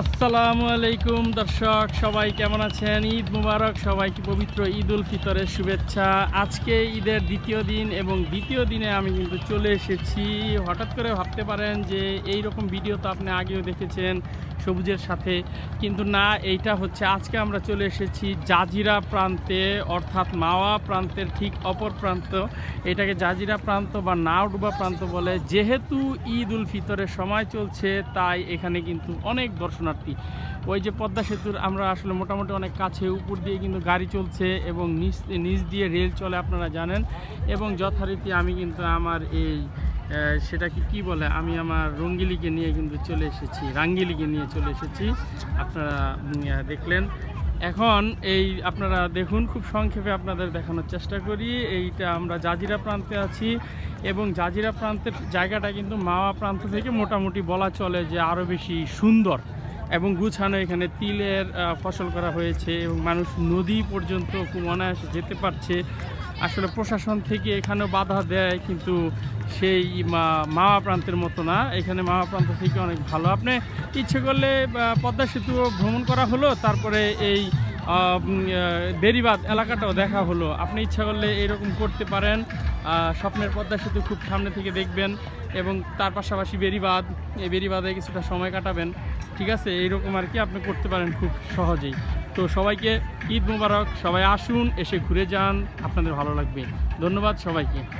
আসসালামু আলাইকুম দর্শক, সবাই কেমন আছেন? ঈদ মুবারক, সবাইকে পবিত্র ঈদ উল ফিতরের শুভেচ্ছা। আজকে ঈদের দ্বিতীয় দিন এবং দ্বিতীয় দিনে আমি কিন্তু চলে এসেছি। হঠাৎ করে ভাবতে পারেন যে এই রকম ভিডিও তো আপনি আগেও দেখেছেন সবুজের সাথে। কিন্তু না, এইটা হচ্ছে আজকে আমরা চলে এসেছি জাজিরা প্রান্তে, অর্থাৎ মাওয়া প্রান্তের ঠিক অপর প্রান্ত। এটাকে জাজিরা প্রান্ত বা নাওডুবা প্রান্ত বলে। যেহেতু ঈদ উল ফিতরের সময় চলছে, তাই এখানে কিন্তু অনেক দর্শনার্থী ওই যে পদ্মা সেতুর আমরা আসলে মোটামুটি অনেক কাছে উপর দিয়ে কিন্তু গাড়ি চলছে এবং নিচ নিচ দিয়ে রেল চলে আপনারা জানেন। এবং যথারীতি আমি কিন্তু আমার এই সেটাকে কি বলে, আমি আমার রঙ্গিলিকে নিয়ে কিন্তু চলে এসেছি, রাঙ্গিলিকে নিয়ে চলে এসেছি। আপনারা দেখলেন। এখন এই আপনারা দেখুন, খুব সংক্ষেপে আপনাদের দেখানোর চেষ্টা করি। এইটা আমরা জাজিরা প্রান্তে আছি এবং জাজিরা প্রান্তের জায়গাটা কিন্তু মাওয়া প্রান্ত থেকে মোটামুটি বলা চলে যে আরও বেশি সুন্দর। এবং গুছানো এখানে তিলের ফসল করা হয়েছে এবং মানুষ নদী পর্যন্ত খুব অনায়াসে যেতে পারছে। আসলে প্রশাসন থেকে এখানেও বাধা দেয়, কিন্তু সেই মা- মাওয়া প্রান্তের মতো না। এখানে মাওয়া প্রান্ত থেকে অনেক ভালো। আপনি ইচ্ছে করলে পদ্মা সেতু ভ্রমণ করা হলো, তারপরে এই বেরিবাদ এলাকাটাও দেখা হলো। আপনি ইচ্ছা করলে এরকম করতে পারেন। স্বপ্নের পদ্মা সেতু খুব সামনে থেকে দেখবেন। এবং তার পাশাপাশি বেরিবাদ, এই বেরিবাদে কিছুটা সময় কাটাবেন। ঠিক আছে, এইরকম আর কি আপনি করতে পারেন খুব সহজেই। তো সবাইকে ঈদ মুবারক, সবাই আসুন, এসে ঘুরে যান, আপনাদের ভালো লাগবে। ধন্যবাদ সবাইকে।